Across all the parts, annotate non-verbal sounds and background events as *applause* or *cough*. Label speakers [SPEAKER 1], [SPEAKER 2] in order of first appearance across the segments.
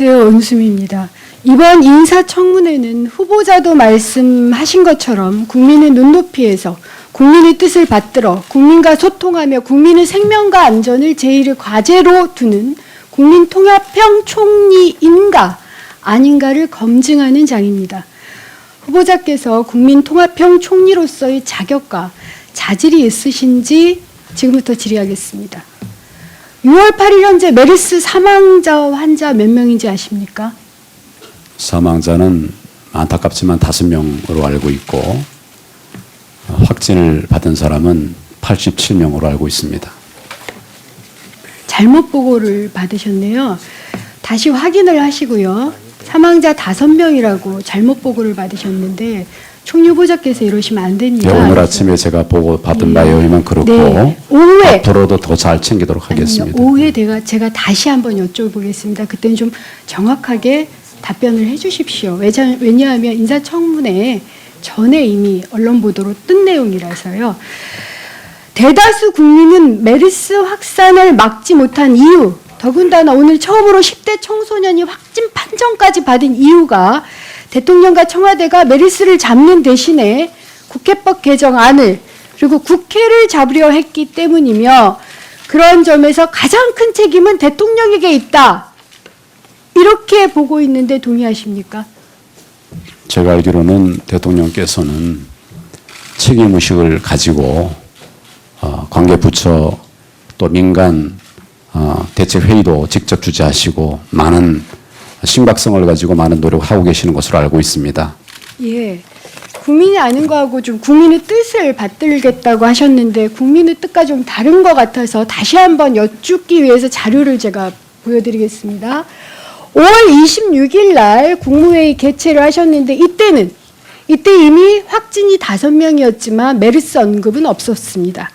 [SPEAKER 1] 안녕하세요. 은수미입니다. 이번 인사청문회는 후보자도 말씀하신 것처럼 국민의 눈높이에서 국민의 뜻을 받들어 국민과 소통하며 국민의 생명과 안전을 제일의 과제로 두는 국민통합형 총리인가 아닌가를 검증하는 장입니다. 후보자께서 국민통합형 총리로서의 자격과 자질이 있으신지 지금부터 질의하겠습니다. 6월 8일 현재 메르스 사망자 환자 몇 명인지 아십니까?
[SPEAKER 2] 사망자는 안타깝지만 다섯 명으로 알고 있고 어, 확진을 받은 사람은 87명으로 알고 있습니다.
[SPEAKER 1] 잘못 보고를 받으셨네요. 다시 확인을 하시고요. 사망자 다섯 명이라고 잘못 보고를 받으셨는데 총리 후보자께서 이러시면 안 됩니다.
[SPEAKER 2] 네, 오늘 아침에 제가 보고 받은 바에 의하면 그렇고
[SPEAKER 1] 네. 오후에
[SPEAKER 2] 앞으로도 더 잘 챙기도록
[SPEAKER 1] 아니요,
[SPEAKER 2] 하겠습니다.
[SPEAKER 1] 오후에 제가 제가 다시 한번 여쭤보겠습니다. 그때는 좀 정확하게 답변을 해주십시오. 왜냐하면 인사청문회 전에 이미 언론 보도로 뜬 내용이라서요. 대다수 국민은 메르스 확산을 막지 못한 이유, 더군다나 오늘 처음으로 10대 청소년이 확진 판정까지 받은 이유가 대통령과 청와대가 메르스를 잡는 대신에 국회법 개정안을 그리고 국회를 잡으려 했기 때문이며 그런 점에서 가장 큰 책임은 대통령에게 있다. 이렇게 보고 있는데 동의하십니까?
[SPEAKER 2] 제가 알기로는 대통령께서는 책임 의식을 가지고 어, 관계 부처 또 민간 어, 대책 회의도 직접 주재하시고 많은 심각성을 가지고 많은 노력을 하고 계시는 것으로 알고 있습니다.
[SPEAKER 1] 예. 국민이 아는 거하고 좀 국민의 뜻을 받들겠다고 하셨는데 국민의 뜻과 좀 다른 것 같아서 다시 한번 여쭙기 위해서 자료를 제가 보여드리겠습니다. 5월 26일 날 국무회의 개최를 하셨는데 이때는 이때 이미 확진이 5명이었지만 메르스 언급은 없었습니다.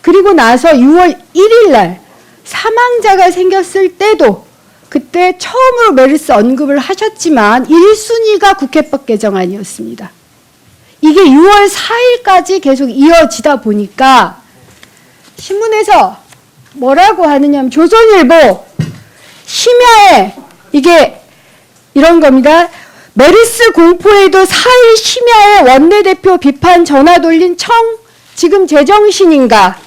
[SPEAKER 1] 그리고 나서 6월 1일 날 사망자가 생겼을 때도 그때 처음으로 메르스 언급을 하셨지만 1순위가 국회법 개정안이었습니다. 이게 6월 4일까지 계속 이어지다 보니까 신문에서 뭐라고 하느냐면 조선일보 심야에 이게 이런 겁니다. 메르스 공포에도 4일 심야에 원내대표 비판 전화 돌린 청 지금 제정신인가?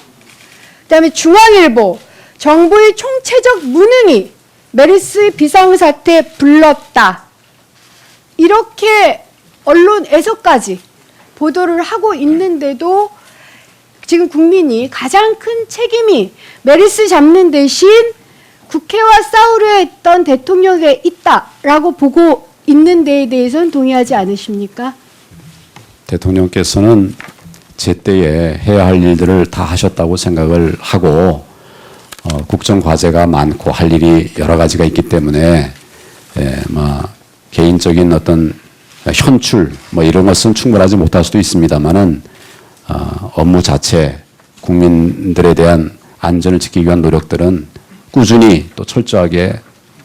[SPEAKER 1] 그다음에 중앙일보 정부의 총체적 무능이 메르스 비상사태 불렀다. 이렇게 언론에서까지 보도를 하고 있는데도 지금 국민이 가장 큰 책임이 메르스 잡는 대신 국회와 싸우려 했던 대통령에 있다라고 보고 있는 데에 대해서는 동의하지 않으십니까?
[SPEAKER 2] 대통령께서는 제때에 해야 할 일들을 다 하셨다고 생각을 하고 어, 국정 과제가 많고 할 일이 여러 가지가 있기 때문에 예, 뭐 개인적인 어떤 현출 뭐 이런 것은 충분하지 못할 수도 있습니다만은 어, 업무 자체 국민들에 대한 안전을 지키기 위한 노력들은 꾸준히 또 철저하게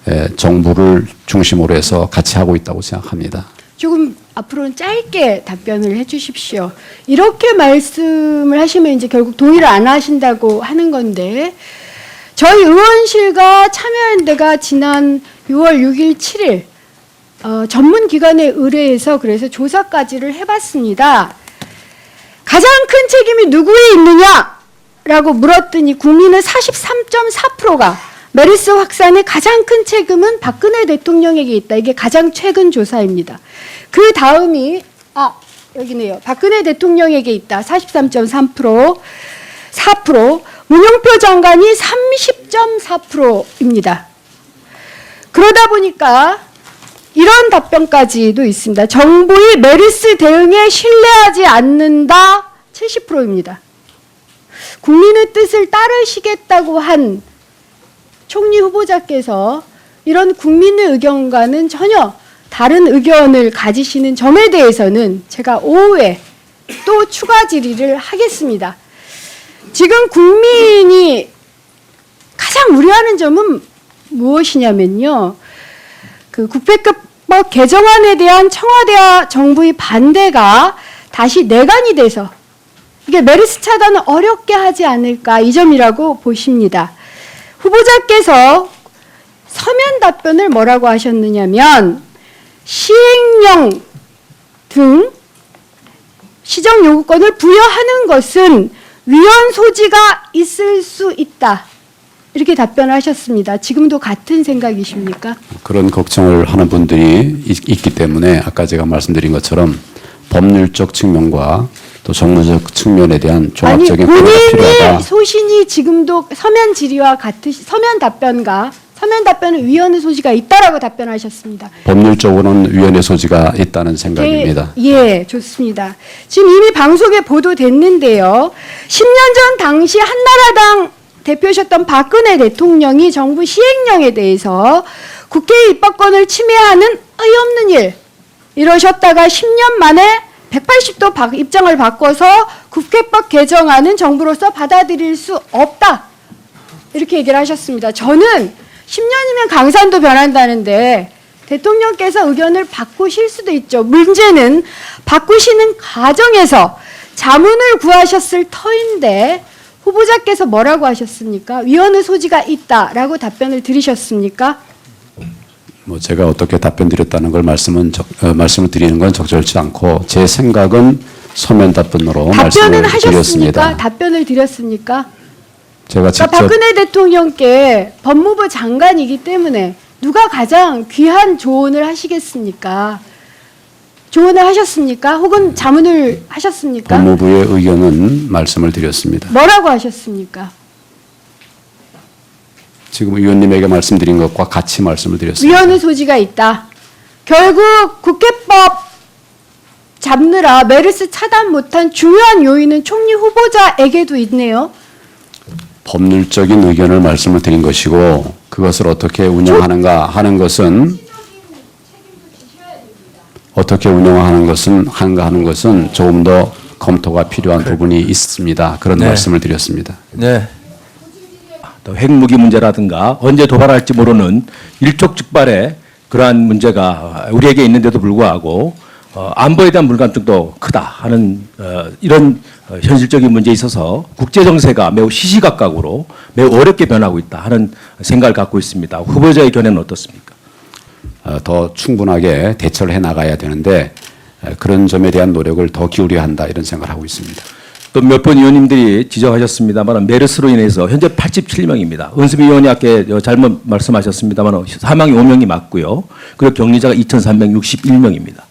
[SPEAKER 2] 예, 정부를 중심으로 해서 같이 하고 있다고 생각합니다.
[SPEAKER 1] 조금 앞으로는 짧게 답변을 해주십시오. 이렇게 말씀을 하시면 이제 결국 동의를 안 하신다고 하는 건데 저희 의원실과 참여연대가 지난 6월 6일, 7일 어, 전문 기관에 의뢰해서 그래서 조사까지를 해봤습니다. 가장 큰 책임이 누구에 있느냐 라고 물었더니 국민의 43.4%가 메르스 확산의 가장 큰 책임은 박근혜 대통령에게 있다. 이게 가장 최근 조사입니다. 그 다음이 아 여기네요. 박근혜 대통령에게 있다. 43.3%, 4%, 문용표 장관이 30.4%입니다. 그러다 보니까 이런 답변까지도 있습니다. 정부의 메르스 대응에 신뢰하지 않는다 70%입니다. 국민의 뜻을 따르시겠다고 한 총리 후보자께서 이런 국민의 의견과는 전혀 다른 의견을 가지시는 점에 대해서는 제가 오후에 또 추가 질의를 하겠습니다. 지금 국민이 가장 우려하는 점은 무엇이냐면요. 그 국회법 개정안에 대한 청와대와 정부의 반대가 다시 내관이 돼서 이게 메르스 차단을 어렵게 하지 않을까 이 점이라고 보십니다. 후보자께서 서면 답변을 뭐라고 하셨느냐면 시행령 등 시정 요구권을 부여하는 것은 위헌 소지가 있을 수 있다. 이렇게 답변을 하셨습니다. 지금도 같은 생각이십니까?
[SPEAKER 2] 그런 걱정을 하는 분들이 있, 있기 때문에 아까 제가 말씀드린 것처럼 법률적 측면과 또 정무적 측면에 대한
[SPEAKER 1] 아니
[SPEAKER 2] 종합적인 고려가
[SPEAKER 1] 본인의
[SPEAKER 2] 필요하다.
[SPEAKER 1] 소신이 지금도 서면 질의와 같으 서면 답변과 서면 답변은 위헌의 소지가 있다라고 답변하셨습니다.
[SPEAKER 2] 법률적으로는 위헌의 소지가 있다는 생각입니다.
[SPEAKER 1] 예, 예, 좋습니다. 지금 이미 방송에 보도됐는데요. 10년 전 당시 한나라당 대표셨던 박근혜 대통령이 정부 시행령에 대해서 국회의 입법권을 침해하는 어이없는 일 이러셨다가 10년 만에 180도 바- 입장을 바꿔서 국회법 개정안은 정부로서 받아들일 수 없다. 이렇게 얘기를 하셨습니다. 저는 10년이면 강산도 변한다는데 대통령께서 의견을 바꾸실 수도 있죠. 문제는 바꾸시는 과정에서 자문을 구하셨을 터인데 후보자께서 뭐라고 하셨습니까? 위원의 소지가 있다라고 답변을 드리셨습니까?
[SPEAKER 2] 뭐 제가 어떻게 답변 드렸다는 걸 말씀은 적, 어, 말씀을 드리는 건 적절치 않고 제 생각은 서면 답변으로
[SPEAKER 1] 답변은
[SPEAKER 2] 말씀을
[SPEAKER 1] 하셨습니까?
[SPEAKER 2] 드렸습니다.
[SPEAKER 1] 답변을 드렸습니까?
[SPEAKER 2] 제가
[SPEAKER 1] 그러니까
[SPEAKER 2] 직접
[SPEAKER 1] 박근혜 대통령께 법무부 장관이기 때문에 누가 가장 귀한 조언을 하시겠습니까? 조언을 하셨습니까? 혹은 자문을 하셨습니까?
[SPEAKER 2] 법무부의 의견은 말씀을 드렸습니다.
[SPEAKER 1] 뭐라고 하셨습니까?
[SPEAKER 2] 지금 의원님에게 말씀드린 것과 같이 말씀을 드렸습니다.
[SPEAKER 1] 위헌의 소지가 있다. 결국 국회법 잡느라 메르스 차단 못한 중요한 요인은 총리 후보자에게도 있네요.
[SPEAKER 2] 법률적인 의견을 말씀을 드린 것이고 그것을 어떻게 운영하는가 하는 것은 어떻게 운영하는 것은 하는가 하는 것은 조금 더 검토가 필요한 부분이 있습니다. 그런
[SPEAKER 3] 네.
[SPEAKER 2] 말씀을 드렸습니다.
[SPEAKER 3] 네. 또 핵무기 문제라든가 언제 도발할지 모르는 일촉즉발의 그러한 문제가 우리에게 있는데도 불구하고 어, 안보에 대한 불감증도 크다 하는 어, 이런 어, 현실적인 문제에 있어서 국제 정세가 매우 시시각각으로 매우 어렵게 변하고 있다 하는 생각을 갖고 있습니다. 후보자의 견해는 어떻습니까?
[SPEAKER 2] 어, 더 충분하게 대처를 해 나가야 되는데 에, 그런 점에 대한 노력을 더 기울여야 한다 이런 생각을 하고 있습니다.
[SPEAKER 3] 또 몇 번 의원님들이 지적하셨습니다만 메르스로 인해서 현재 87명입니다. 은수미 의원이 아까 잘못 말씀하셨습니다만 사망이 5명이 맞고요. 그리고 격리자가 2,361명입니다.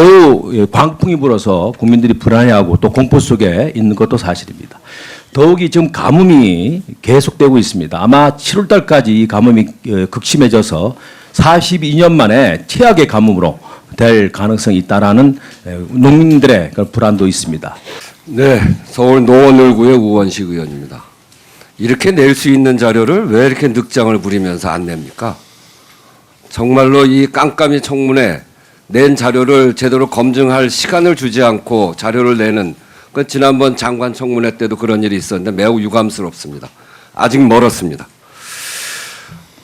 [SPEAKER 3] 매우 예, 광풍이 불어서 국민들이 불안해하고 또 공포 속에 있는 것도 사실입니다. 더욱이 지금 가뭄이 계속되고 있습니다. 아마 7월 달까지 이 가뭄이 어, 극심해져서 42년 만에 최악의 가뭄으로 될 가능성이 있다라는 에, 농민들의 그 불안도 있습니다.
[SPEAKER 4] 네, 서울 노원을구의 우원식 의원입니다. 이렇게 낼 수 있는 자료를 왜 이렇게 늑장을 부리면서 안 냅니까? 정말로 이 깜깜이 청문회 낸 자료를 제대로 검증할 시간을 주지 않고 자료를 내는 그 지난번 장관 청문회 때도 그런 일이 있었는데 매우 유감스럽습니다. 아직 멀었습니다.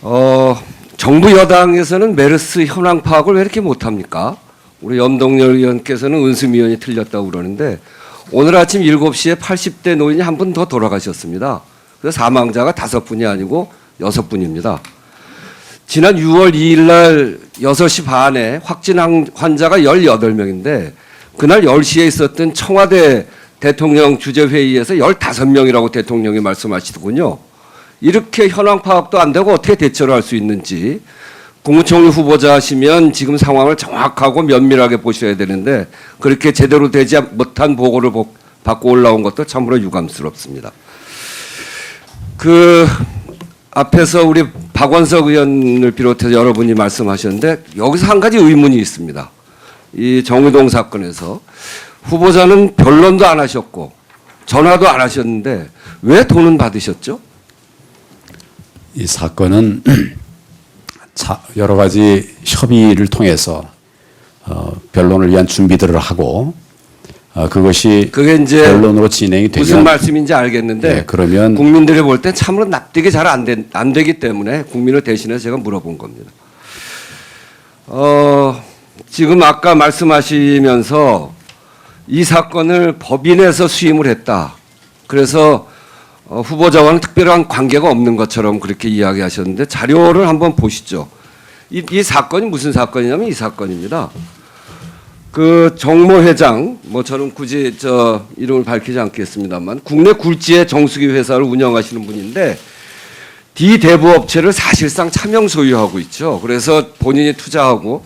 [SPEAKER 4] 어, 정부 여당에서는 메르스 현황 파악을 왜 이렇게 못합니까? 우리 염동열 의원께서는 은수미 의원이 틀렸다고 그러는데 오늘 아침 7시에 80대 노인이 한 분 더 돌아가셨습니다. 그래서 사망자가 다섯 분이 아니고 여섯 분입니다. 지난 6월 2일 날 6시 반에 확진 환- 환자가 18명인데 그날 10시에 있었던 청와대 대통령 주재회의에서 15명이라고 대통령이 말씀하시더군요. 이렇게 현황 파악도 안 되고 어떻게 대처를 할 수 있는지 국무총리 후보자 하시면 지금 상황을 정확하고 면밀하게 보셔야 되는데 그렇게 제대로 되지 못한 보고를 보- 받고 올라온 것도 참으로 유감스럽습니다. 그 앞에서 우리 박원석 의원을 비롯해서 여러분이 말씀하셨는데 여기서 한 가지 의문이 있습니다. 이 정의동 사건에서 후보자는 변론도 안 하셨고 전화도 안 하셨는데 왜 돈은 받으셨죠?
[SPEAKER 2] 이 사건은 *clears throat* 자- 여러 가지 협의를 통해서 어, 변론을 위한 준비들을 하고 어, 그것이
[SPEAKER 4] 그게 이제
[SPEAKER 2] 변론으로 진행이 되면
[SPEAKER 4] 무슨 말씀인지 알겠는데
[SPEAKER 2] 네, 그러면
[SPEAKER 4] 국민들이 볼 때 참으로 납득이 잘 안 안 되기 때문에 국민을 대신해서 제가 물어본 겁니다. 어, 지금 아까 말씀하시면서 이 사건을 법인에서 수임을 했다. 그래서 어, 후보자와는 특별한 관계가 없는 것처럼 그렇게 이야기하셨는데 자료를 한번 보시죠. 이, 이 사건이 무슨 사건이냐면 이 사건입니다. 그 정모 회장, 뭐 저는 굳이 저 이름을 밝히지 않겠습니다만 국내 굴지의 정수기 회사를 운영하시는 분인데 D 대부 업체를 사실상 차명 소유하고 있죠. 그래서 본인이 투자하고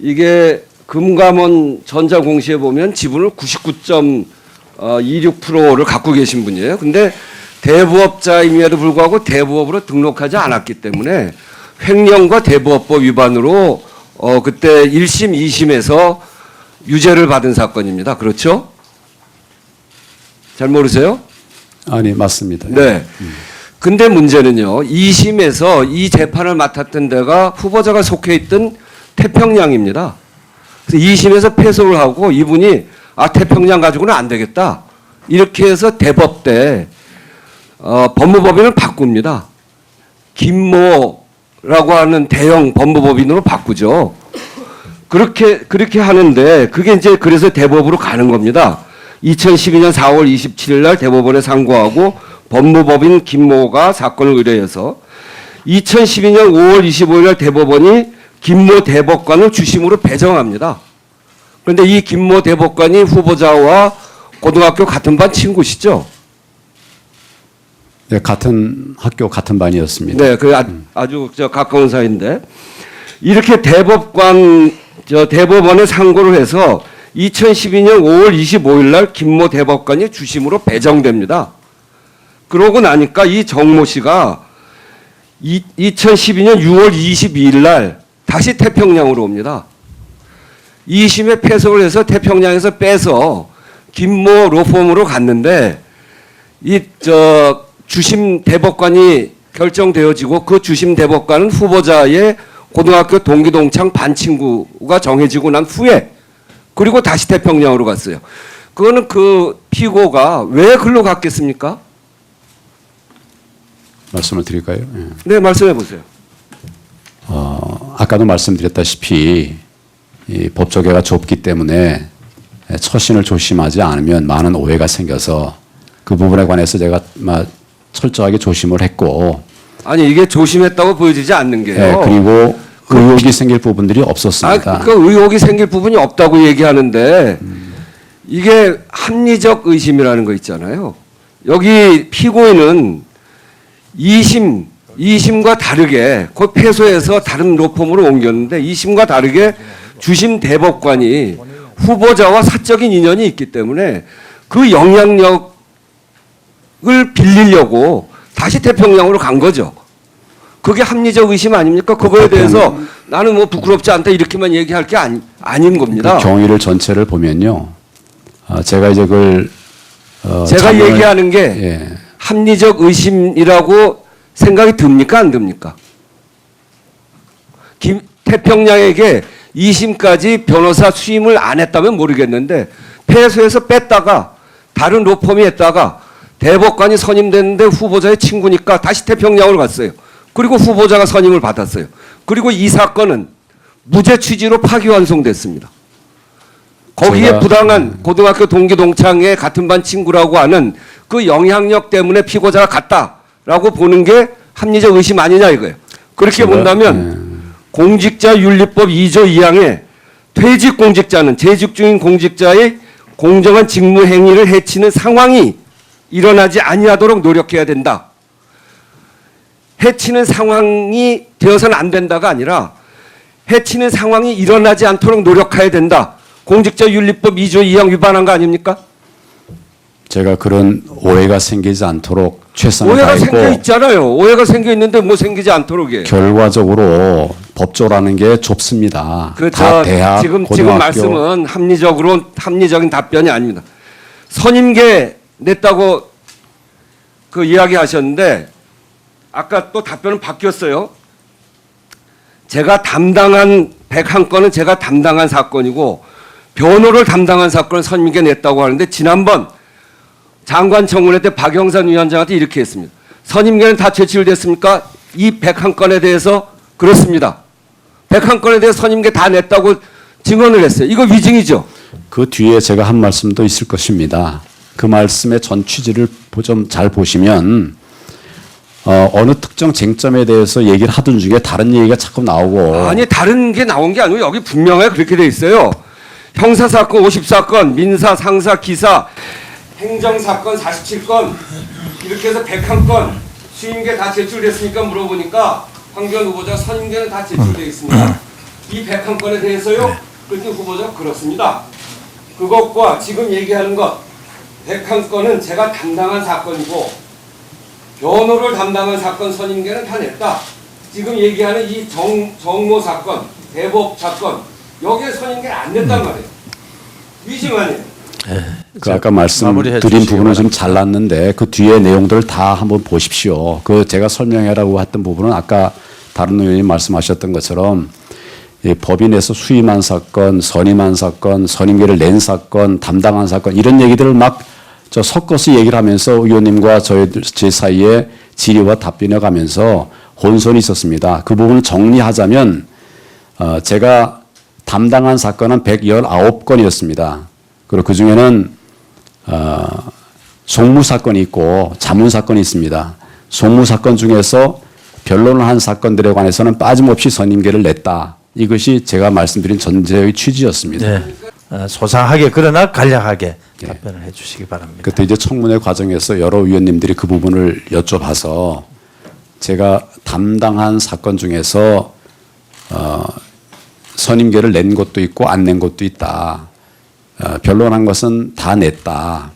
[SPEAKER 4] 이게 금감원 전자공시에 보면 지분을 99.26%를 갖고 계신 분이에요. 근데 대부업자임에도 불구하고 대부업으로 등록하지 않았기 때문에 횡령과 대부업법 위반으로 어 그때 1심, 2심에서 유죄를 받은 사건입니다. 그렇죠? 잘 모르세요?
[SPEAKER 2] 아니 맞습니다.
[SPEAKER 4] 네. 근데 문제는요. 2심에서 이 재판을 맡았던 데가 후보자가 속해 있던 태평양입니다. 그래서 2심에서 패소를 하고 이분이 아 태평양 가지고는 안 되겠다. 이렇게 해서 대법 때 어, 법무법인을 바꿉니다. 김모라고 하는 대형 법무법인으로 바꾸죠. 그렇게 그렇게 하는데 그게 이제 그래서 대법으로 가는 겁니다. 2012년 4월 27일 날 대법원에 상고하고 법무법인 김모가 사건을 의뢰해서 2012년 5월 25일 날 대법원이 김모 대법관을 주심으로 배정합니다. 그런데 이 김모 대법관이 후보자와 고등학교 같은 반 친구시죠?
[SPEAKER 2] 네, 같은 학교 같은 반이었습니다.
[SPEAKER 4] 네, 그 아, 저 가까운 사이인데 이렇게 대법관 저 대법원에 상고를 해서 2012년 5월 25일 날 김모 대법관이 주심으로 배정됩니다. 그러고 나니까 이 정모 씨가 이, 2012년 6월 22일 날 다시 태평양으로 옵니다. 2심에 패소를 해서 태평양에서 빼서 김모 로펌으로 갔는데 이 저 주심 대법관이 결정되어지고 그 주심 대법관은 후보자의 고등학교 동기 동창 반 친구가 정해지고 난 후에 그리고 다시 태평양으로 갔어요. 그거는 그 피고가 왜 글로 갔겠습니까?
[SPEAKER 2] 말씀을 드릴까요? 예.
[SPEAKER 4] 네, 말씀해 보세요.
[SPEAKER 2] 어, 아까도 말씀드렸다시피 이 법조계가 좁기 때문에 처신을 조심하지 않으면 많은 오해가 생겨서 그 부분에 관해서 제가 막 철저하게 조심을 했고
[SPEAKER 4] 아니 이게 조심했다고 보여지지 않는 게요.
[SPEAKER 2] 예, 그리고 의혹이 생길 부분들이 없었습니다.
[SPEAKER 4] 아, 그 의혹이 생길 부분이 없다고 얘기하는데 이게 합리적 의심이라는 거 있잖아요. 여기 피고인은 2심, 2심과 다르게 그 패소해서 다른 로펌으로 옮겼는데 2심과 다르게 주심 대법관이 후보자와 사적인 인연이 있기 때문에 그 영향력을 빌리려고 다시 태평양으로 간 거죠. 그게 합리적 의심 아닙니까? 그거에 대해서 나는 뭐 부끄럽지 않다 이렇게만 얘기할 게 아니, 아닌 겁니다.
[SPEAKER 2] 그 경위를 전체를 보면요. 아, 제가 이제 그걸 어,
[SPEAKER 4] 제가
[SPEAKER 2] 자문을-
[SPEAKER 4] 얘기하는 게
[SPEAKER 2] 예,
[SPEAKER 4] 합리적 의심이라고 생각이 듭니까 안 듭니까? 김 태평양에게 2심까지 변호사 수임을 안 했다면 모르겠는데 패소해서 뺐다가 다른 로펌이 했다가 대법관이 선임됐는데 후보자의 친구니까 다시 태평양으로 갔어요. 그리고 후보자가 선임을 받았어요. 그리고 이 사건은 무죄 취지로 파기환송됐습니다. 거기에 부당한 고등학교 동기 동창의 같은 반 친구라고 하는 그 영향력 때문에 피고자가 갔다라고 보는 게 합리적 의심 아니냐 이거예요. 그렇게 본다면 공직자 윤리법 2조 2항에 퇴직 공직자는 재직 중인 공직자의 공정한 직무 행위를 해치는 상황이 일어나지 아니하도록 노력해야 된다. 해치는 상황이 되어서는 안 된다가 아니라 해치는 상황이 일어나지 않도록 노력해야 된다. 공직자 윤리법 2조 2항 위반한 거 아닙니까?
[SPEAKER 2] 제가 그런 오해가 생기지 않도록 최선을
[SPEAKER 4] 오해가 생겨
[SPEAKER 2] 다했고
[SPEAKER 4] 있잖아요. 오해가 생겨 있는데 뭐 생기지 않도록이에요.
[SPEAKER 2] 결과적으로 법조라는 게 좁습니다.
[SPEAKER 4] 그렇죠.
[SPEAKER 2] 다 대학,
[SPEAKER 4] 지금 지금
[SPEAKER 2] 고등학교
[SPEAKER 4] 말씀은 합리적으로 합리적인 답변이 아닙니다. 선임계 냈다고 그 이야기하셨는데 아까 또 답변은 바뀌었어요. 제가 담당한 101건은 제가 담당한 사건이고 변호를 담당한 사건을 선임계 냈다고 하는데 지난번 장관 청문회 때 박영선 위원장한테 이렇게 했습니다. 선임계는 다 제출됐습니까? 이 101건에 대해서 그렇습니다. 101건에 대해서 선임계 다 냈다고 증언을 했어요. 이거 위증이죠.
[SPEAKER 2] 그 뒤에 제가 한 말씀도 있을 것입니다. 그 말씀의 전 취지를 좀 잘 보시면 어, 어느 특정 쟁점에 대해서 얘기를 하던 중에 다른 얘기가 자꾸 나오고
[SPEAKER 4] 아니 다른 게 나온 게 아니고 여기 분명하게 그렇게 돼 있어요. 형사 사건 50사건, 민사, 상사, 기사, 행정 사건 47건 이렇게 해서 101건 수임계 다 제출됐으니까 물어보니까 황교안 후보자 선임계는 다 제출돼 있습니다. 이 101건에 대해서요. 그랬더니 후보자 그렇습니다. 그것과 지금 얘기하는 것 101건은 제가 담당한 사건이고 변호를 담당한 사건 선임계는 다 냈다. 지금 얘기하는 이 정, 정모 사건, 대법 사건 여기에 선임계는 안 냈단 말이에요. 위증 아니에요.
[SPEAKER 2] 그 아까 말씀드린 부분은 좀 잘랐는데 그 뒤에 내용들을 다 한번 보십시오. 그 제가 설명해라고 했던 부분은 아까 다른 의원님 말씀하셨던 것처럼 이 법인에서 수임한 사건, 선임한 사건, 선임계를 낸 사건, 담당한 사건 이런 얘기들을 막 저 섞어서 얘기를 하면서 의원님과 저희들 제 사이에 질의와 답변해 가면서 혼선이 있었습니다. 그 부분을 정리하자면 어, 제가 담당한 사건은 119건이었습니다. 그리고 그 중에는 어, 송무 사건이 있고 자문 사건이 있습니다. 송무 사건 중에서 변론을 한 사건들에 관해서는 빠짐없이 선임계를 냈다. 이것이 제가 말씀드린 전제의 취지였습니다.
[SPEAKER 5] 네. 어, 소상하게 그러나 간략하게 답변을 해 주시기 바랍니다.
[SPEAKER 2] 그때 이제 청문회 과정에서 여러 위원님들이 그 부분을 여쭤봐서 제가 담당한 사건 중에서 어, 선임계를 낸 것도 있고 안 낸 것도 있다. 어, 변론한 것은 다 냈다.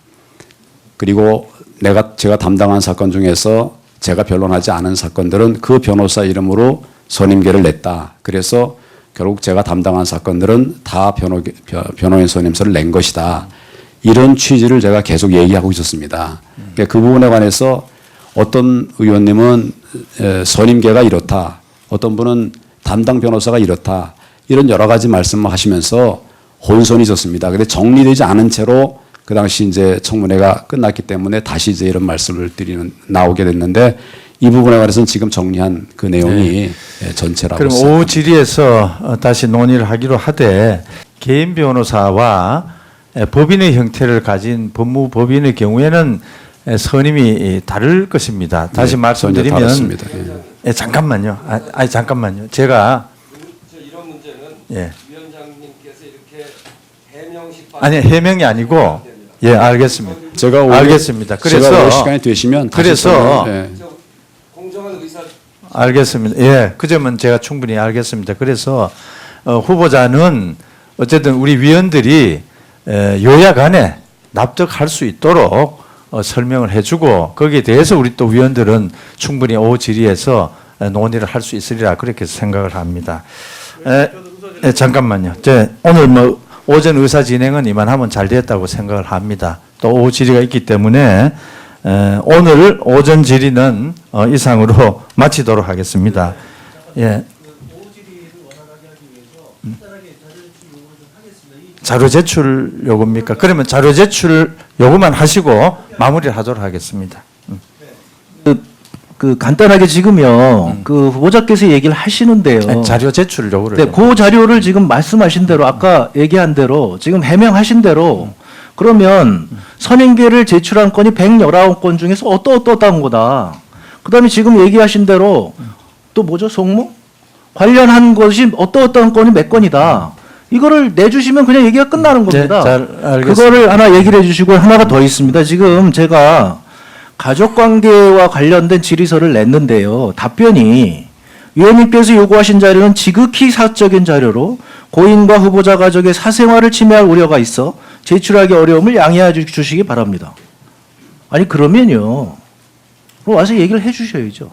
[SPEAKER 2] 그리고 내가 제가 담당한 사건 중에서 제가 변론하지 않은 사건들은 그 변호사 이름으로 선임계를 냈다. 그래서 결국 제가 담당한 사건들은 다 변호, 변호인 선임서를 낸 것이다. 이런 취지를 제가 계속 얘기하고 있었습니다. 그러니까 그 부분에 관해서 어떤 의원님은 에, 선임계가 이렇다. 어떤 분은 담당 변호사가 이렇다. 이런 여러 가지 말씀을 하시면서 혼선이 있었습니다. 근데 정리되지 않은 채로 그 당시 이제 청문회가 끝났기 때문에 다시 이제 이런 말씀을 드리는 나오게 됐는데 이 부분에 관해서는 지금 정리한 그 내용이 예, 전체라고
[SPEAKER 5] 그럼
[SPEAKER 2] 생각합니다.
[SPEAKER 5] 오후 질의에서 어, 다시 논의를 하기로 하되 개인 변호사와 에, 법인의 형태를 가진 법무법인의 경우에는 에, 선임이 다를 것입니다. 다시
[SPEAKER 2] 네,
[SPEAKER 5] 말씀드리면.
[SPEAKER 2] 예.
[SPEAKER 5] 예, 잠깐만요. 아, 아니 잠깐만요. 제가
[SPEAKER 4] 저 이런 문제는
[SPEAKER 5] 예.
[SPEAKER 4] 위원장님께서 이렇게 해명식
[SPEAKER 5] 아니 해명이 아니고 예 알겠습니다.
[SPEAKER 2] 제가 오늘-
[SPEAKER 5] 알겠습니다.
[SPEAKER 2] 제가
[SPEAKER 5] 그래서
[SPEAKER 2] 오늘 시간이 되시면 다시
[SPEAKER 5] 그래서
[SPEAKER 2] 예.
[SPEAKER 5] 알겠습니다. 예, 그 점은 제가 충분히 알겠습니다. 그래서 어, 후보자는 어쨌든 우리 위원들이 에, 요약 안에 납득할 수 있도록 어, 설명을 해주고 거기에 대해서 우리 또 위원들은 충분히 오후 질의에서 에, 논의를 할 수 있으리라 그렇게 생각을 합니다. 에, 에, 잠깐만요. 제 오늘 뭐 오전 의사 진행은 이만하면 잘 됐다고 생각을 합니다. 또 오후 질의가 있기 때문에 에, 오늘 오전 질의는 어, 이상으로 *laughs* 마치도록 하겠습니다. 예. 음. 자료 제출 요구입니까? 그러면 자료 제출 요구만 하시고 마무리를 하도록 하겠습니다.
[SPEAKER 3] 그, 그 간단하게 지금요 그 후보자께서 얘기를 하시는데요.
[SPEAKER 5] 아니, 자료 제출 요구를.
[SPEAKER 3] 네, 그 자료를 지금 말씀하신 대로 아까 얘기한 대로 지금 해명하신 대로 그러면 선임계를 제출한 건이 119건 중에서 어떠 어떠한 거다. 그다음에 지금 얘기하신 대로 또 뭐죠 송모 관련한 것이 어떠 어떠한 건이 몇 건이다. 이거를 내주시면 그냥 얘기가 끝나는
[SPEAKER 5] 네,
[SPEAKER 3] 겁니다.
[SPEAKER 5] 잘 알겠습니다.
[SPEAKER 3] 그거를 하나 얘기를 해주시고 하나가 더 있습니다. 지금 제가 가족관계와 관련된 질의서를 냈는데요. 답변이 위원님께서 요구하신 자료는 지극히 사적인 자료로 고인과 후보자 가족의 사생활을 침해할 우려가 있어 제출하기 어려움을 양해해 주- 주시기 바랍니다. 아니 그러면요. 와서 얘기를 해 주셔야죠.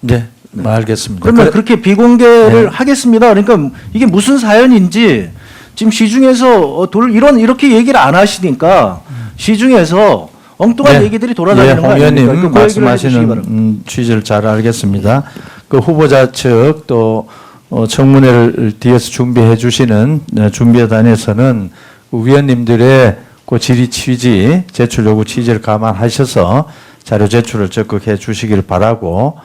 [SPEAKER 5] 네, 뭐 알겠습니다.
[SPEAKER 3] 그러면
[SPEAKER 5] 그래-
[SPEAKER 3] 그렇게 비공개를
[SPEAKER 5] 네.
[SPEAKER 3] 하겠습니다. 그러니까 이게 무슨 사연인지 지금 시중에서 어, 돌 이런 이렇게 얘기를 안 하시니까 시중에서 엉뚱한
[SPEAKER 5] 네.
[SPEAKER 3] 얘기들이 돌아다니는
[SPEAKER 5] 예, 거홍
[SPEAKER 3] 아닙니까?
[SPEAKER 5] 의원님
[SPEAKER 3] 그
[SPEAKER 5] 말씀하시는. 음, 취지를 잘 알겠습니다. 그 후보자 측또 어, 청문회를 뒤에서 준비해 주시는 어, 준비단에서는 그 위원님들의 그 질의 취지, 제출 요구 취지를 감안하셔서 자료 제출을 적극 해 주시길 바라고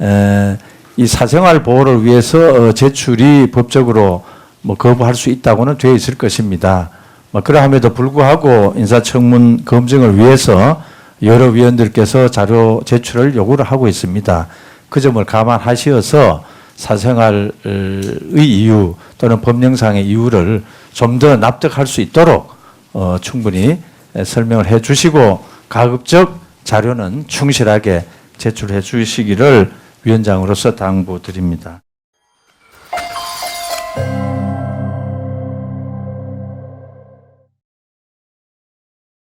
[SPEAKER 5] 에, 이 사생활 보호를 위해서 어, 제출이 법적으로 뭐 거부할 수 있다고는 되어 있을 것입니다. 뭐 그러함에도 불구하고 인사청문 검증을 위해서 여러 위원들께서 자료 제출을 요구를 하고 있습니다. 그 점을 감안하시어서 사생활의 이유 또는 법령상의 이유를 좀 더 납득할 수 있도록 어, 충분히 설명을 해 주시고 가급적 자료는 충실하게 제출해 주시기를 위원장으로서 당부드립니다.